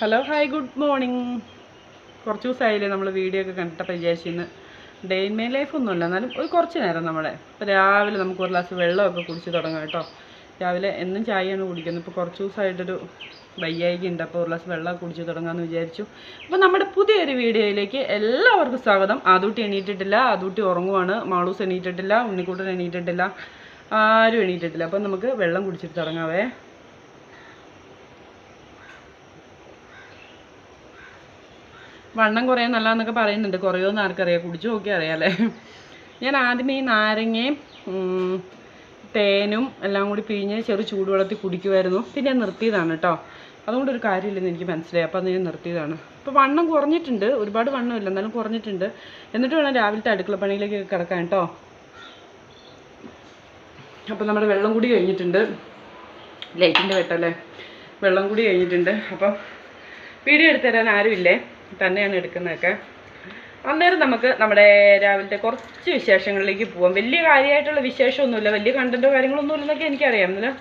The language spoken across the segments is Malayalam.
ഹലോ ഹായ് ഗുഡ് മോർണിംഗ് കുറച്ച് ദിവസമായില്ലേ നമ്മൾ വീഡിയോ ഒക്കെ കണ്ടിട്ടപ്പോൾ വിചാരിച്ചിരുന്നു ഡേ ഇൻ മൈ ലൈഫ് എന്നാലും ഒരു കുറച്ച് നേരം നമ്മളെ. ഇപ്പോൾ രാവിലെ നമുക്ക് ഒരു ഗ്ലാസ് വെള്ളമൊക്കെ കുടിച്ച് തുടങ്ങാം കേട്ടോ. രാവിലെ എന്നും ചായയാണ് കുടിക്കുന്നത്. ഇപ്പോൾ കുറച്ച് ദിവസമായിട്ടൊരു വയ്യായിക ഉണ്ട്. അപ്പോൾ ഒരു ഗ്ലാസ് വെള്ളം കുടിച്ച് തുടങ്ങാമെന്ന് വിചാരിച്ചു. അപ്പോൾ നമ്മുടെ പുതിയൊരു വീഡിയോയിലേക്ക് എല്ലാവർക്കും സ്വാഗതം. ആദൂട്ടി എണീറ്റിട്ടില്ല. ആദൂട്ടി ഉറങ്ങുവാണ്. മാളൂസ് എണീറ്റിട്ടില്ല. ഉണ്ണിക്കൂട്ടൻ എണീറ്റിട്ടില്ല. ആരും എണീറ്റിട്ടില്ല. അപ്പോൾ നമുക്ക് വെള്ളം കുടിച്ചിട്ട് തുടങ്ങാവേ. വണ്ണം കുറയാൻ നല്ലതെന്നൊക്കെ പറയുന്നുണ്ട്. കുറയുമെന്ന് ആർക്കറിയാം? കുടിച്ചു നോക്കിയാൽ അറിയാമല്ലേ ഞാൻ ആദ്യമേ ഈ നാരങ്ങയും തേനും എല്ലാം കൂടി പിഴിഞ്ഞ് ചെറു ചൂടുവെള്ളത്തിൽ കുടിക്കുമായിരുന്നു പിന്നെ ഞാൻ നിർത്തിയതാണ് കേട്ടോ അതുകൊണ്ട് ഒരു കാര്യമില്ലെന്ന് എനിക്ക് മനസ്സിലായി. അപ്പോൾ അത് ഞാൻ നിർത്തിയതാണ്. ഇപ്പോൾ വണ്ണം കുറഞ്ഞിട്ടുണ്ട്. ഒരുപാട് വണ്ണമില്ല. എന്നാലും കുറഞ്ഞിട്ടുണ്ട്. എന്നിട്ട് വേണം രാവിലത്തെ അടുക്കള പണിയിലേക്ക് കിടക്കാൻ കേട്ടോ അപ്പോൾ നമ്മുടെ വെള്ളം കൂടി കഴിഞ്ഞിട്ടുണ്ട്. ലൈറ്റിന്റെ വെട്ടല്ലേ? വെള്ളം കൂടി കഴിഞ്ഞിട്ടുണ്ട്. അപ്പം വീഡിയോ എടുത്തു തരാൻ ആരുമില്ലേ? തന്നെയാണ് എടുക്കുന്നതൊക്കെ. അന്നേരം നമുക്ക് നമ്മുടെ രാവിലത്തെ കുറച്ച് വിശേഷങ്ങളിലേക്ക് പോവാം. വലിയ കാര്യമായിട്ടുള്ള വിശേഷമൊന്നുമില്ല. വലിയ കണ്ടന്റോ കാര്യങ്ങളൊന്നും ഇല്ലെന്നൊക്കെ എനിക്കറിയാം. എന്നാലും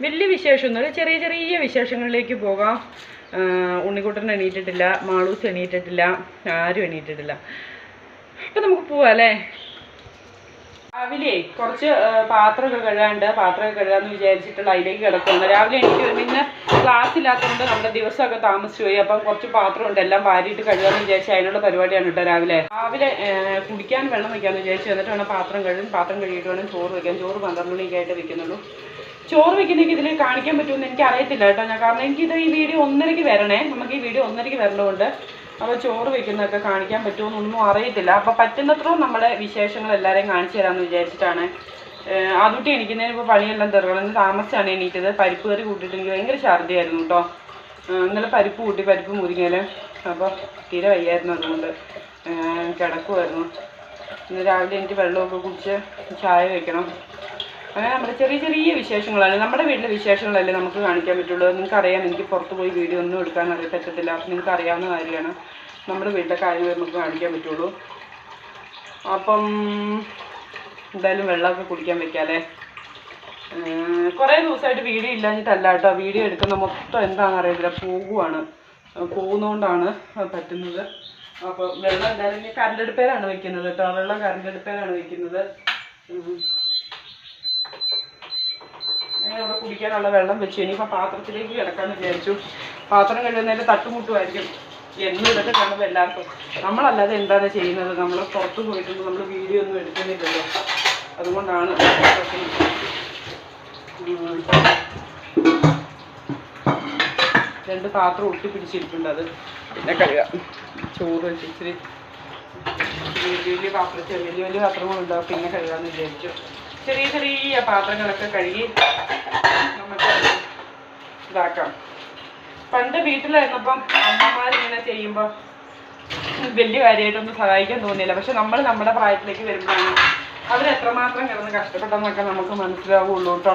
വലിയ വിശേഷമൊന്നുമില്ല ചെറിയ ചെറിയ വിശേഷങ്ങളിലേക്ക് പോകാം. ഉണ്ണിക്കുട്ടൻ എണീറ്റിട്ടില്ല. മാളൂസ് എണീറ്റിട്ടില്ല. ആരും എണീറ്റിട്ടില്ല. അപ്പം നമുക്ക് പോവാം അല്ലേ? രാവിലെ കുറച്ച് പാത്രമൊക്കെ കഴുകാണ്ട് പാത്രമൊക്കെ കഴുകാന്ന് വിചാരിച്ചിട്ടുള്ള അതിലേക്ക് കിടക്കുകയാണ് രാവിലെ എനിക്ക് പിന്നെ ക്ലാസ് ഇല്ലാത്തതുകൊണ്ട് നമ്മുടെ ദിവസമൊക്കെ താമസിച്ചു പോയി. അപ്പം കുറച്ച് പാത്രമുണ്ട്. എല്ലാം വാരിയിട്ട് കഴുകാന്ന് വിചാരിച്ച് അതിനുള്ള പരിപാടിയാണ് കേട്ടോ രാവിലെ. രാവിലെ കുടിക്കാൻ വെള്ളം വയ്ക്കാന്ന് വിചാരിച്ചു എന്നിട്ട് വേണം പാത്രം കഴുകും. പാത്രം കഴുകിയിട്ട് വേണം ചോറ് വെക്കാൻ ചോറ് പന്ത്രണ്ട് മണിക്കായിട്ട് വെക്കുന്നുള്ളൂ ചോറ് വെക്കുന്നെങ്കിൽ ഇതിൽ കാണിക്കാൻ പറ്റുമെന്ന് എനിക്ക് അറിയത്തില്ല കേട്ടോ ഞാൻ. കാരണം എനിക്കിത് ഈ വീഡിയോ ഒന്നരയ്ക്ക് വരണേ. നമുക്ക് ഈ വീഡിയോ ഒന്നരയ്ക്ക് വരണതുകൊണ്ട് അപ്പോൾ ചോറ് വെക്കുന്നതൊക്കെ കാണിക്കാൻ പറ്റുമെന്നൊന്നും അറിയത്തില്ല. അപ്പോൾ പറ്റുന്നത്രയും നമ്മളെ വിശേഷങ്ങൾ എല്ലാവരെയും കാണിച്ചു തരാമെന്ന് വിചാരിച്ചിട്ടാണ്. ആദ്യം എണീക്കുന്നതിന് ഇപ്പോൾ പണിയെല്ലാം തീർക്കണം. താമസിച്ചാണ് എണീറ്റത്. പരിപ്പ് കറി കൂട്ടിയിട്ട് എനിക്ക് ഭയങ്കര ഛർദിയായിരുന്നു കേട്ടോ. ഇന്നലെ പരിപ്പ് കൂട്ടി പരിപ്പ് മുരിങ്ങൽ അപ്പോൾ തീരെ വയ്യായിരുന്നു അതുകൊണ്ട് കിടക്കുമായിരുന്നു ഇന്ന് രാവിലെ എനിക്ക് വെള്ളമൊക്കെ കുടിച്ച് ചായ വെക്കണം. അങ്ങനെ നമ്മുടെ ചെറിയ ചെറിയ വിശേഷങ്ങളാണ്. നമ്മുടെ വീട്ടിലെ വിശേഷങ്ങളല്ലേ നമുക്ക് കാണിക്കാൻ പറ്റുള്ളൂ. നിങ്ങൾക്കറിയാം എനിക്ക് പുറത്ത് പോയി വീഡിയോ ഒന്നും എടുക്കാൻ അറിയാൻ പറ്റത്തില്ല. നിങ്ങൾക്ക് അറിയാവുന്ന കാര്യമാണ്. നമ്മുടെ വീട്ടിലെ കാര്യങ്ങൾ നമുക്ക് കാണിക്കാൻ പറ്റുള്ളൂ. അപ്പം എന്തായാലും വെള്ളമൊക്കെ കുടിക്കാൻ വെക്കാല്ലേ? കുറേ ദിവസമായിട്ട് വീഡിയോ ഇല്ലാഞ്ഞിട്ടല്ല കേട്ടോ. വീഡിയോ എടുക്കുന്ന മൊത്തം എന്താണെന്ന് അറിയത്തില്ല. പോകുവാണ് പോകുന്നതുകൊണ്ടാണ് പറ്റുന്നത്. അപ്പം വെള്ളം എന്തായാലും ഇനി കരണ്ടെടുപ്പേലാണ് വെക്കുന്നത് കേട്ടോ. വെള്ളം കരണ്ടെടുപ്പേലാണ് വെക്കുന്നത്. കുടിക്കാനുള്ള വെള്ളം വെച്ചു ഇനിയിപ്പോൾ പാത്രത്തിലേക്ക് കിടക്കാമെന്ന് വിചാരിച്ചു. പാത്രം കഴുകുന്നതിന്റെ തട്ടുമുട്ടുമായിരിക്കും. എന്നും ഇതൊക്കെ കാണുമ്പോൾ എല്ലാവർക്കും. നമ്മളല്ലാതെ എന്താണ് ചെയ്യുന്നത്? നമ്മൾ പുറത്ത് പോയിട്ടുണ്ട് നമ്മൾ വീഡിയോ ഒന്നും എടുക്കുന്നില്ലല്ലോ. അതുകൊണ്ടാണ്. രണ്ട് പാത്രം ഒട്ടി പിടിച്ചിരിപ്പുണ്ട് അത്. പിന്നെ കഴുകാം. ചോറ് വെച്ച് ഇച്ചിരി വലിയ വലിയ പാത്രം വലിയ വലിയ പാത്രങ്ങളുണ്ടാവും പിന്നെ കഴുകാമെന്ന് വിചാരിച്ചു. ചെറിയ ചെറിയ പാത്രങ്ങളൊക്കെ കഴുകി നമുക്ക് ഇതാക്കാം. പണ്ട് വീട്ടിലായിരുന്നപ്പം അമ്മമാരിങ്ങനെ ചെയ്യുമ്പോൾ വലിയ കാര്യമായിട്ടൊന്നും സഹായിക്കാൻ തോന്നിയില്ല. പക്ഷെ നമ്മൾ നമ്മുടെ പ്രായത്തിലേക്ക് വരുമ്പോഴാണ് അവർ എത്രമാത്രം കിടന്ന് കഷ്ടപ്പെട്ടെന്നൊക്കെ നമുക്ക് മനസ്സിലാവുള്ളൂ കേട്ടോ.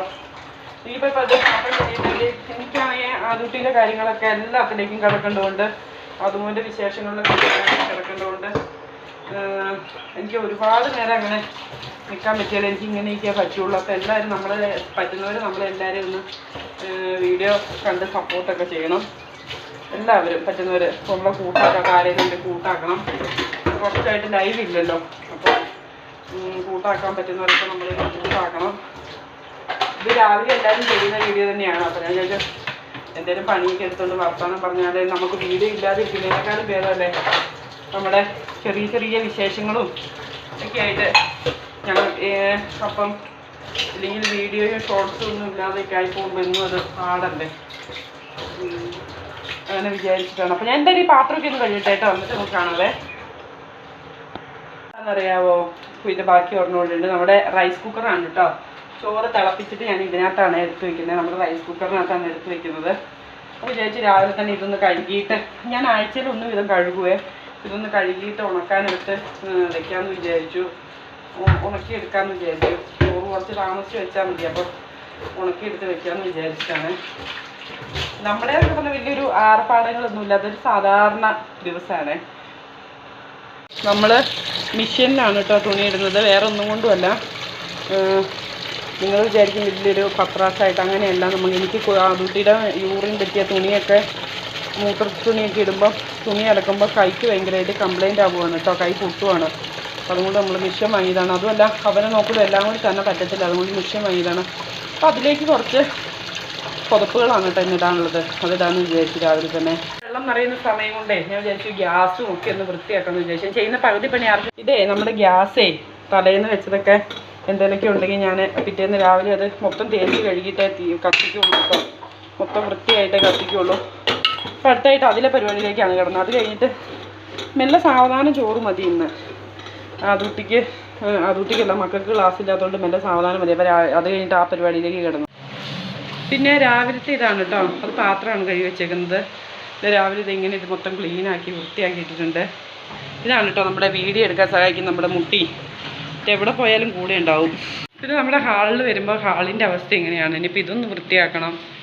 ഇനിയിപ്പോൾ ഇപ്പോൾ അത് പാത്രം കഴിയുന്നെങ്കിൽ എനിക്കാണെങ്കിൽ ആദ്യത്തിന്റെ കാര്യങ്ങളൊക്കെ എല്ലാത്തിലേക്കും കിടക്കേണ്ടതുകൊണ്ട് അതുപോലെ വിശേഷങ്ങളിലൊക്കെ കിടക്കേണ്ടതുകൊണ്ട് എനിക്ക് ഒരുപാട് നേരം അങ്ങനെ നിൽക്കാൻ പറ്റിയാൽ എനിക്ക് ഇങ്ങനെയൊക്കെ പറ്റുള്ളൂ. അപ്പോൾ എല്ലാവരും നമ്മൾ പറ്റുന്നവർ നമ്മളെല്ലാവരും ഒന്ന് വീഡിയോ കണ്ട് സപ്പോർട്ടൊക്കെ ചെയ്യണം. എല്ലാവരും പറ്റുന്നവർ നമ്മളെ കൂട്ടാക്കാം ആരെങ്കിലും കൂട്ടാക്കണം. കുറച്ചായിട്ട് ലൈവ് ഇല്ലല്ലോ. അപ്പോൾ കൂട്ടാക്കാൻ പറ്റുന്നവരൊക്കെ നമ്മൾ കൂട്ടാക്കണം. ഇത് രാവിലെ എല്ലാവരും ചെയ്യുന്ന വീഡിയോ തന്നെയാണ്. അപ്പോൾ ഞാൻ ചോദിച്ചാൽ എന്തെങ്കിലും പണിയൊക്കെ എടുത്തുകൊണ്ട് വർത്തമാനം പറഞ്ഞാൽ നമുക്ക് വീഡിയോ ഇല്ലാതിരിക്കുന്നതിനേക്കാളും ഭേദമല്ലേ? നമ്മുടെ ചെറിയ ചെറിയ വിശേഷങ്ങളും ഒക്കെ ആയിട്ട് ഞങ്ങൾ അപ്പം ഇല്ലെങ്കിൽ വീഡിയോയും ഷോർട്സും ഒന്നും ഇല്ലാതെയൊക്കെ ആയി പോകുമ്പോൾ എന്നും അത് പാടല്ലേ. അങ്ങനെ വിചാരിച്ചിട്ടാണ്. അപ്പം ഞാൻ എന്തായാലും ഈ പാത്രമൊക്കെ ഒന്ന് കഴിയട്ടെ കേട്ടോ. എന്നിട്ട് നമുക്ക് കാണാവേ. അതറിയാവോ ഇതിന്റെ ബാക്കി ഓർമ്മയുണ്ട് നമ്മുടെ റൈസ് കുക്കറാണ് കേട്ടോ. ചോറ് തിളപ്പിച്ചിട്ട് ഞാൻ ഇതിനകത്താണ് എടുത്ത് വെക്കുന്നത്. നമ്മുടെ റൈസ് കുക്കറിനകത്താണ് എടുത്ത് വെക്കുന്നത്. അപ്പോൾ വിചാരിച്ച് രാവിലെ തന്നെ ഇതൊന്ന് കഴുകിയിട്ട് ഞാൻ ആഴ്ചയിൽ ഒന്നും വിധം കഴുകുവേ. ഇതൊന്ന് കഴുകിയിട്ട് ഉണക്കാനെടുത്ത് വെക്കാമെന്ന് വിചാരിച്ചു. ഉണക്കിയെടുക്കാമെന്ന് വിചാരിച്ചു. ചോറ് കുറച്ച് താമസിച്ച് വെച്ചാൽ മതി. അപ്പോൾ ഉണക്കിയെടുത്ത് വെക്കാമെന്ന് വിചാരിച്ചാണ് നമ്മുടെ എന്ന് പറഞ്ഞാൽ വലിയൊരു ആർപ്പാടുകളൊന്നുമില്ല അതൊരു സാധാരണ ദിവസമാണ് നമ്മൾ മിഷീനിലാണ് കേട്ടോ തുണിയിടുന്നത്. വേറെ ഒന്നും കൊണ്ടുമല്ല നിങ്ങൾ വിചാരിക്കും വലിയൊരു പത്രാസായിട്ട് അങ്ങനെയല്ല. നമ്മൾ എനിക്ക് കുട്ടിയുടെ യൂറിൻ പറ്റിയ തുണിയൊക്കെ മൂത്ര തുണിയൊക്കെ ഇടുമ്പോൾ തുണി അലക്കുമ്പോൾ കൈക്ക് ഭയങ്കരമായിട്ട് കംപ്ലയിന്റ് ആവുകയാണ് കേട്ടോ. കൈ പൊട്ടുവാണ്. അതുകൊണ്ട് നമ്മൾ മിഷ്യൻ വാങ്ങിയതാണ്. അതുമല്ല അവനെ നോക്കുമ്പോൾ എല്ലാം കൂടി തന്നെ പറ്റത്തില്ല. അതുകൊണ്ട് മിഷ്യൻ വാങ്ങിയതാണ്. അപ്പോൾ അതിലേക്ക് കുറച്ച് പുതപ്പുകളാണ് കേട്ടോ ഇന്നിടാനുള്ളത് അതിടാന്ന് വിചാരിച്ചു രാവിലെ തന്നെ. വെള്ളം നിറയുന്ന സമയം കൊണ്ടേ ഞാൻ വിചാരിച്ചു ഗ്യാസും ഒക്കെ ഒന്ന് വൃത്തിയാക്കാമെന്ന് വിചാരിച്ചു. ചെയ്യുന്ന പകുതി പണി ആർക്കും ഇതേ നമ്മുടെ ഗ്യാസേ തലേന്ന് വെച്ചതൊക്കെ എന്തെങ്കിലുമൊക്കെ ഉണ്ടെങ്കിൽ ഞാൻ പിറ്റേന്ന് രാവിലെ അത് മൊത്തം തേച്ച് കഴുകിയിട്ടേ കത്തിക്കുള്ളൂ കേട്ടോ. മൊത്തം വൃത്തിയായിട്ടേ കത്തിക്കുള്ളൂ. അപ്പോൾ അടുത്തായിട്ട് അതിലെ പരിപാടിയിലേക്കാണ് കിടന്നത്. അത് കഴിഞ്ഞിട്ട് മെല്ലെ സാവധാനം ചോറ് മതി ഇന്ന്. അതുട്ടിക്ക് അതുട്ടിക്കല്ല മക്കൾക്ക് ക്ലാസ് ഇല്ലാത്തതുകൊണ്ട് മെല്ലെ സാവധാനം മതി. അപ്പോൾ രാ- അത് കഴിഞ്ഞിട്ട് ആ പരിപാടിയിലേക്ക് കിടന്നു. പിന്നെ രാവിലത്തെ ഇതാണ് കേട്ടോ അത് പാത്രമാണ് കഴുകി വെച്ചേക്കുന്നത്. രാവിലെ ഇത് ഇങ്ങനെ ഇത് മൊത്തം ക്ലീനാക്കി വൃത്തിയാക്കി ഇട്ടിട്ടുണ്ട് ഇതാണ് കേട്ടോ നമ്മുടെ വീഡിയോ എടുക്കാൻ സഹായിക്കുന്ന നമ്മുടെ മുട്ടി. എവിടെ പോയാലും കൂടെ ഉണ്ടാവും. പിന്നെ നമ്മുടെ ഹാളിൽ വരുമ്പോൾ ഹാളിന്റെ അവസ്ഥ എങ്ങനെയാണ്? ഇനിയിപ്പോൾ ഇതൊന്ന് വൃത്തിയാക്കണം.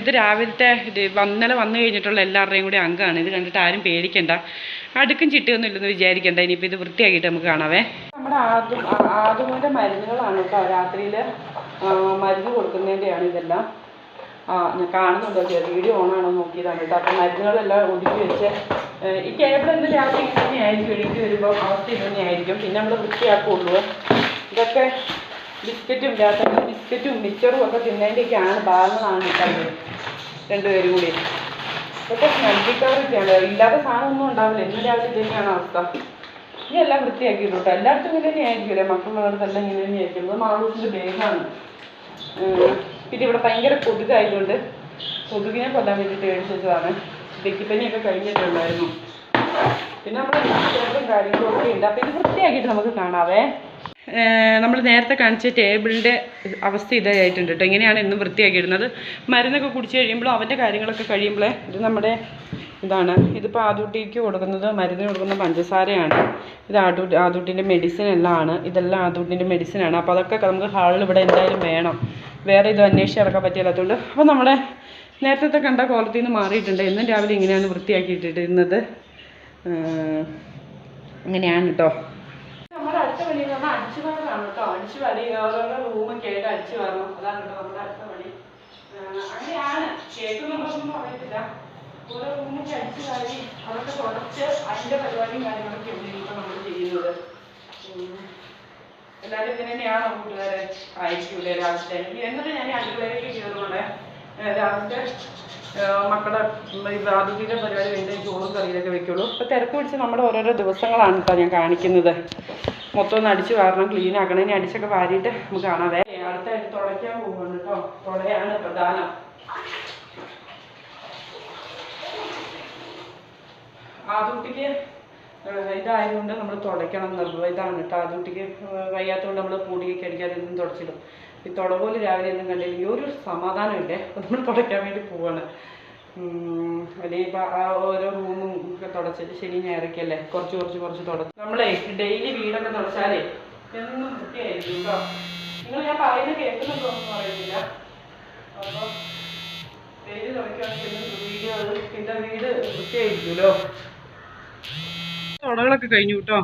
ഇത് രാവിലത്തെ ഇത് ഇന്നലെ വന്നു കഴിഞ്ഞിട്ടുള്ള എല്ലാവരുടെയും കൂടി അംഗമാണ്. ഇത് കണ്ടിട്ട് ആരും പേടിക്കണ്ട. അടുക്കും ചിട്ടിയൊന്നും ഇല്ലെന്ന് വിചാരിക്കണ്ട. ഇനിയിപ്പോൾ ഇത് വൃത്തിയാക്കിയിട്ട് നമുക്ക് കാണാവേ. നമ്മുടെ ആദ്യം ആദ്യമോന്റെ മരുന്നുകളാണ് കേട്ടോ രാത്രിയിൽ മരുന്ന് കൊടുക്കുന്നതിന്റെയാണ് ഇതെല്ലാം. ആ ഞാൻ കാണുന്നുണ്ടോ. വീഡിയോ ഓണാണോ നോക്കിയതാണ് കേട്ടോ. അപ്പം മരുന്നുകളെല്ലാം ഒതുക്കി വെച്ച് ഈ കേബിൾ എന്ത് രാത്രി ഇങ്ങനെ തന്നെയായിരിക്കും. എനിക്ക് വരുമ്പോൾ അവസ്ഥ ഇത് തന്നെയായിരിക്കും പിന്നെ നമ്മൾ വൃത്തിയാക്കുള്ളൂ. ഇതൊക്കെ ബിസ്ക്കറ്റും രാത്രി ബിസ്ക്കറ്റും മിച്ചറും ഒക്കെ തിന്നതിന്റെയൊക്കെയാണ് ഭാഗങ്ങളാണ് കേട്ടോ രണ്ടുപേരും കൂടി. ഇതൊക്കെ സ്മെൽപ്പിക്കാറൊക്കെയാണ് ഇല്ലാത്ത സാധനമൊന്നും ഉണ്ടാവില്ല. ഇന്ന് രാവിലെ തന്നെയാണ് അവസ്ഥ. ഇനി എല്ലാം വൃത്തിയാക്കി കേട്ടോ. എല്ലായിടത്തും ഇങ്ങനെ തന്നെയായിരിക്കുമല്ലേ മക്കളുള്ളവർക്കെല്ലാം ഇങ്ങനെ തന്നെയായിരിക്കും ഇത് മാളൂസിന്റെ ബേഗാണ്. പിന്നെ ഇവിടെ ഭയങ്കര കൊതുകായതുകൊണ്ട് കൊതുകിനെ കൊല്ലാൻ വേണ്ടിയിട്ട് മേടിച്ചതാണ് ഡെക്കിപ്പനിയൊക്കെ കഴിഞ്ഞിട്ടുണ്ടായിരുന്നു. പിന്നെ നമ്മുടെ കാര്യങ്ങളൊക്കെ ഉണ്ട്. അപ്പോൾ ഇത് വൃത്തിയാക്കിയിട്ട് നമുക്ക് കാണാവേ. നമ്മൾ നേരത്തെ കാണിച്ച ടേബിളിന്റെ അവസ്ഥ ഇതായിട്ടുണ്ട് കേട്ടോ. ഇങ്ങനെയാണ് ഇന്നും വൃത്തിയാക്കിയിടുന്നത് മരുന്നൊക്കെ കുടിച്ച് കഴിയുമ്പോൾ അവന്റെ കാര്യങ്ങളൊക്കെ കഴിയുമ്പോൾ ഇത് നമ്മുടെ ഇതാണ്. ഇതിപ്പോൾ ആദൂട്ടിക്ക് കൊടുക്കുന്നത് മരുന്ന് കൊടുക്കുന്ന പഞ്ചസാരയാണ്. ഇത് ആദൂ ആദൂട്ടിന്റെ മെഡിസിൻ എല്ലാം ആണ്. ഇതെല്ലാം ആദൂട്ടിന്റെ മെഡിസിനാണ് അപ്പോൾ അതൊക്കെ നമുക്ക് ഹാളിൽ ഇവിടെ എന്തായാലും വേണം. വേറെ ഇത് അന്വേഷിച്ച് ഇറക്കാൻ പറ്റില്ലാത്തതുകൊണ്ട് അപ്പോൾ നമ്മുടെ നേരത്തെ കണ്ട ക്വാളിറ്റിയിൽ നിന്ന് മാറിയിട്ടുണ്ട്. എന്നും രാവിലെ ഇങ്ങനെയാണ് വൃത്തിയാക്കിയിട്ടിരുന്നത്. അങ്ങനെയാണ് കേട്ടോ നമ്മുടെ അടുത്ത പണി എന്ന് പറഞ്ഞാൽ അടിച്ചു വാരലാണ് കേട്ടോ അടിച്ചു വാരി ഓരോരോ റൂമൊക്കെ ആയിട്ട് അടിച്ചു വാരണം. അതാണ് കേട്ടോ നമ്മുടെ അടുത്ത വഴി. അങ്ങനെയാണ് അങ്ങനെയാണ്. പ്രശ്നം അറിയത്തില്ല. ഓരോ റൂമൊക്കെ അടിച്ചു വാരി അവരുടെ കുറച്ച് അതിന്റെ പരിപാടിയും കാര്യങ്ങളൊക്കെ ഉണ്ട് ഇപ്പം നമ്മൾ ചെയ്യുന്നത്. എല്ലാവരും ഇങ്ങനെ തന്നെയാണോ കൂട്ടുകാരെ? ആയിരിക്കൂലേ രാവിലത്തെ? എന്നിട്ട് ഞാൻ അടുക്കളയിലേക്ക് കയറുന്നുണ്ട്. രാവിലത്തെ മക്കളുടെ ആദ്യത്തെ പരിപാടി കഴിഞ്ഞ് ചോറും കറിയിലൊക്കെ വെക്കുള്ളൂ. അപ്പോൾ തിരക്ക് പിടിച്ച് നമ്മുടെ ഓരോരോ ദിവസങ്ങളാണ് കേട്ടോ ഞാൻ കാണിക്കുന്നത്. മൊത്തം ഒന്ന് അടിച്ച് വാരണം ക്ലീൻ ആക്കണം. ഇനി അടിച്ചൊക്കെ വാരിയിട്ട് നമുക്ക് കാണാവേ അടുത്തായിട്ട് തുടയ്ക്കാൻ പോകുന്നുണ്ട് കേട്ടോ തുടയാണ് പ്രധാനം. ആദ്യത്തിക്ക് ഇതായതുകൊണ്ട് നമ്മൾ തുടയ്ക്കണം. നിർബന്ധം. ഇതാണ് കേട്ടോ ആദ്യത്തിക്ക് വയ്യാത്തതുകൊണ്ട് നമ്മൾ പൊടിയൊക്കെ അടിക്കാതെ എന്നും തുടച്ചിടും. ഈ തുടപോലെ രാവിലെ ഒന്നും കണ്ടില്ലെങ്കിൽ ഒരു സമാധാനമില്ലേ. നമ്മൾ തുടയ്ക്കാൻ വേണ്ടി പോവാണ്. ഇപ്പം ആ ഓരോ റൂമും ഒക്കെ തുടച്ചിട്ട് ശനി ഞായറൊക്കെയല്ലേ കുറച്ച് കുറച്ച് കുറച്ച് തുടച്ച്. നമ്മളെ ഡെയിലി വീടൊക്കെ തുടച്ചാലേ എന്നും വൃത്തിയായിരിക്കും കേട്ടോ നിങ്ങൾ ഞാൻ പറയുന്നത് കേൾക്കുന്നുണ്ടോ എന്ന് പറയുന്നില്ല അപ്പോൾ ഡെയിലി തുടയ്ക്കുകയാണെങ്കിൽ വീഡിയോ പിന്നെ വീട് വൃത്തിയായിരിക്കുമല്ലോ തുടകളൊക്കെ കഴിഞ്ഞു കേട്ടോ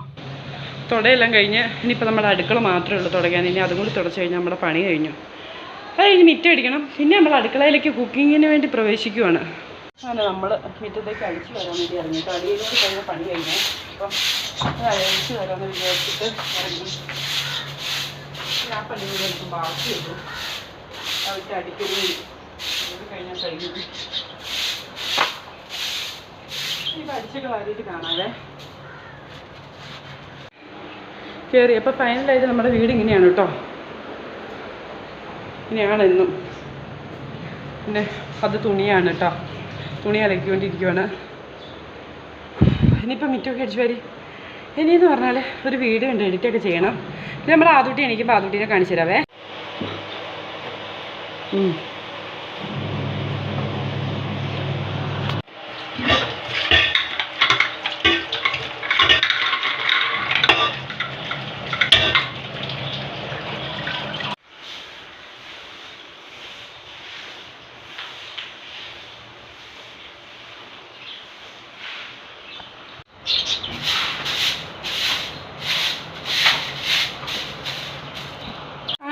തുടയെല്ലാം കഴിഞ്ഞ് ഇനിയിപ്പോൾ നമ്മുടെ അടുക്കള മാത്രമേ ഉള്ളൂ തുടയ്ക്കാൻ. ഇനി അതും കൂടി തുടച്ച് കഴിഞ്ഞാൽ നമ്മുടെ പണി കഴിഞ്ഞു. അത് കഴിഞ്ഞ് മിറ്റം അടിക്കണം. പിന്നെ നമ്മൾ അടുക്കളയിലേക്ക് കുക്കിങ്ങിന് വേണ്ടി പ്രവേശിക്കുവാണ്. അങ്ങനെ നമ്മൾ മിറ്റത്തേക്ക് അഴിച്ചു വരാൻ വേണ്ടി ഇറങ്ങി. അടിയിലേക്ക് കഴിഞ്ഞ പണി കഴിഞ്ഞു. അപ്പം അഴിച്ചു വരാമെന്ന് വിചാരിച്ചിട്ട് ഇറങ്ങി. ആ പണി കൂടി എനിക്ക് ബാക്കിയുള്ളൂ. അവർക്ക് അടിക്കലും ഇത് കഴിഞ്ഞാൽ കഴിഞ്ഞു. ഇപ്പം അടിച്ചൊക്കെ വാരിയിട്ട് കാണാവേ കയറി. അപ്പോൾ ഫൈനലായിട്ട് നമ്മുടെ വീട് ഇങ്ങനെയാണ് കേട്ടോ. ഇങ്ങനെയാണ് എന്നും. പിന്നെ അത് തുണിയാണ് കേട്ടോ. തുണി അലക്കിക്കൊണ്ടിരിക്കുവാണ്. ഇനിയിപ്പോൾ മിറ്റൊക്കെ അടിച്ചു വരി. ഇനിയെന്ന് പറഞ്ഞാൽ ഒരു വീഡിയോ ഉണ്ട് എഡിറ്റൊക്കെ ചെയ്യണം. പിന്നെ നമ്മൾ ആദ്യട്ടി എണീക്കുമ്പോൾ ആദൂട്ടീനെ കാണിച്ചു തരാവേ.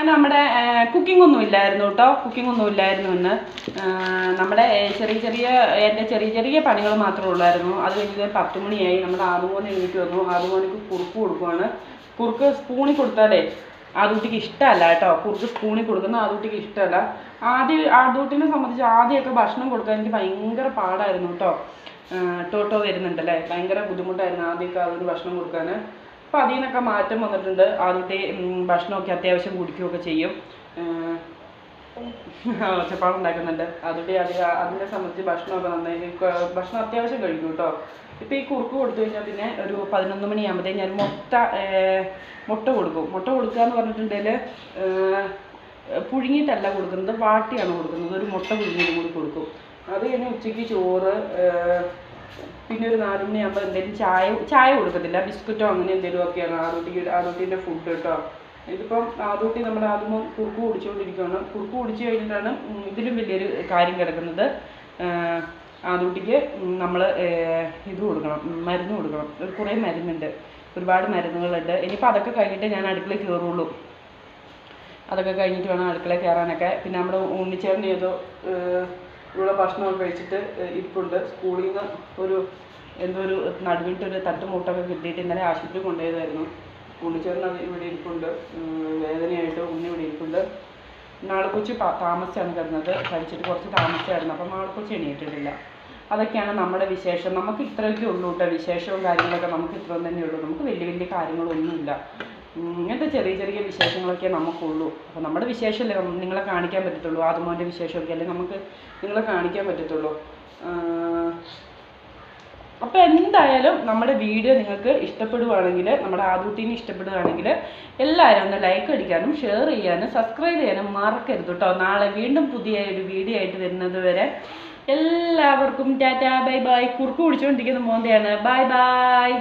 അങ്ങനെ നമ്മുടെ കുക്കിംഗ് ഒന്നും ഇല്ലായിരുന്നു കേട്ടോ കുക്കിംഗ് ഒന്നും ഇല്ലായിരുന്നു ഇന്ന്. നമ്മുടെ ചെറിയ ചെറിയ എന്റെ ചെറിയ ചെറിയ പണികൾ മാത്രമേ ഉള്ളായിരുന്നു. അത് കഴിഞ്ഞ് പത്ത് മണിയായി. നമ്മുടെ ആറുമോനെ എഴുതി വന്നു. ആറുമോനിക്ക് കുറുക്ക് കൊടുക്കുവാണ്. കുറുക്ക് സ്പൂണിൽ കൊടുത്താലേ ആദൂട്ടിക്ക് ഇഷ്ടമല്ല കേട്ടോ കുറുക്ക് സ്പൂണിൽ കൊടുക്കുന്ന ആദൂട്ടിക്ക് ഇഷ്ടമല്ല. ആദ്യം ആദൂട്ടിനെ സംബന്ധിച്ച് ആദ്യമൊക്കെ ഭക്ഷണം കൊടുക്കാൻ എനിക്ക് ഭയങ്കര പാടായിരുന്നു കേട്ടോ ടോട്ടോ വരുന്നുണ്ടല്ലേ? ഭയങ്കര ബുദ്ധിമുട്ടായിരുന്നു ആദ്യമൊക്കെ അതിന് ഭക്ഷണം കൊടുക്കാൻ. അപ്പോൾ അതിൽ നിന്നൊക്കെ മാറ്റം വന്നിട്ടുണ്ട്. ആദ്യത്തെ ഭക്ഷണമൊക്കെ അത്യാവശ്യം കുടിക്കുകയൊക്കെ ചെയ്യും. ഒച്ചപ്പാട് ഉണ്ടാക്കുന്നുണ്ട്. അതുകൊണ്ട് അത് അതിനെ സംബന്ധിച്ച് ഭക്ഷണമൊക്കെ നന്നായി ഭക്ഷണം അത്യാവശ്യം കഴിക്കും കേട്ടോ. ഇപ്പോൾ ഈ കുറുക്ക് കൊടുത്തു കഴിഞ്ഞാൽ പിന്നെ ഒരു പതിനൊന്ന് മണിയാകുമ്പോഴത്തേക്ക് ഞാൻ മുട്ട മുട്ട കൊടുക്കും. മുട്ട കൊടുക്കുക എന്ന് പറഞ്ഞിട്ടുണ്ടെങ്കിൽ പുഴുങ്ങിയിട്ടല്ല കൊടുക്കുന്നത് വാട്ടിയാണ് കൊടുക്കുന്നത്. ഒരു മുട്ട പുഴുങ്ങിയിട്ടും കൂടി കൊടുക്കും. അത് കഴിഞ്ഞ് ഉച്ചയ്ക്ക് ചോറ് പിന്നെ ഒരു നാല് മണിയാകുമ്പോൾ എന്തെങ്കിലും ചായ ചായ കൊടുക്കത്തില്ല. ബിസ്ക്കറ്റോ അങ്ങനെ എന്തെങ്കിലും ഒക്കെയാണ് ആദൂട്ടിക്ക് ആദൂട്ടിന്റെ ഫുഡ് കേട്ടോ. ഇതിപ്പം ആദൂട്ടി നമ്മൾ ആദ്യം കുറുക്ക് കുടിച്ചുകൊണ്ടിരിക്കുകയാണ് കുറുക്ക് കുടിച്ചു കഴിഞ്ഞിട്ടാണ് ഇതിലും വലിയൊരു കാര്യം കിടക്കുന്നത്. ആദൂട്ടിക്ക് നമ്മൾ ഇത് കൊടുക്കണം മരുന്ന് കൊടുക്കണം. ഒരു കുറേ മരുന്നുണ്ട്. ഒരുപാട് മരുന്നുകളുണ്ട്. ഇനിയിപ്പോൾ അതൊക്കെ കഴിഞ്ഞിട്ട് ഞാൻ അടുക്കളയിൽ കയറുള്ളൂ അതൊക്കെ കഴിഞ്ഞിട്ട് വേണം അടുക്കളയിൽ കയറാനൊക്കെ പിന്നെ നമ്മൾ ഉണ്ണിച്ചേട്ടൻ ഏതോ ഇവിടെ ഭക്ഷണമൊക്കെ കഴിച്ചിട്ട് ഇരിപ്പുണ്ട്. സ്കൂളിൽ നിന്ന് ഒരു എന്തോ ഒരു നടുവിട്ട് ഒരു തട്ടുമുട്ടൊക്കെ കിട്ടിയിട്ട് ഇന്നലെ ആശുപത്രി കൊണ്ടുപോയതായിരുന്നു. ഉണ്ണിച്ചേട്ടൻ അത് ഇവിടെ ഇരിപ്പുണ്ട്. വേദനയായിട്ട് ഉണ്ണി ഇവിടെ ഇരിപ്പുണ്ട്. നാളെക്കുച്ചി താമസിച്ചാണ് കിടന്നത്. കഴിച്ചിട്ട് കുറച്ച് താമസിച്ചായിരുന്നു. അപ്പം നാളെക്കുച്ചി എണീറ്റിട്ടില്ല. അതൊക്കെയാണ് നമ്മുടെ വിശേഷം. നമുക്ക് ഇത്രയൊക്കെ ഉള്ളൂ കേട്ടോ വിശേഷവും കാര്യങ്ങളൊക്കെ നമുക്ക് ഇത്ര തന്നെ ഉള്ളൂ നമുക്ക് വലിയ വലിയ കാര്യങ്ങളൊന്നുമില്ല. ഇങ്ങനത്തെ ചെറിയ ചെറിയ വിശേഷങ്ങളൊക്കെ നമുക്കുള്ളൂ. അപ്പോൾ നമ്മുടെ വിശേഷമല്ലേ നിങ്ങളെ കാണിക്കാൻ പറ്റത്തുള്ളൂ. ആദ്യമോന്റെ വിശേഷമൊക്കെ അല്ലേ നമുക്ക് നിങ്ങളെ കാണിക്കാൻ പറ്റത്തുള്ളൂ. അപ്പോൾ എന്തായാലും നമ്മുടെ വീഡിയോ നിങ്ങൾക്ക് ഇഷ്ടപ്പെടുവാണെങ്കിൽ നമ്മുടെ ആദൂട്ടീനെ ഇഷ്ടപ്പെടുകയാണെങ്കിൽ എല്ലാവരും ഒന്ന് ലൈക്ക് അടിക്കാനും ഷെയർ ചെയ്യാനും സബ്സ്ക്രൈബ് ചെയ്യാനും മറക്കരുത് കേട്ടോ നാളെ വീണ്ടും പുതിയ ഒരു വീഡിയോ ആയിട്ട് വരുന്നത് വരെ എല്ലാവർക്കും ടാറ്റാ ബൈ ബൈ. കുറുക്ക് കുടിച്ചുകൊണ്ടിരിക്കുന്ന മോന്തയാണ്. Bye bye.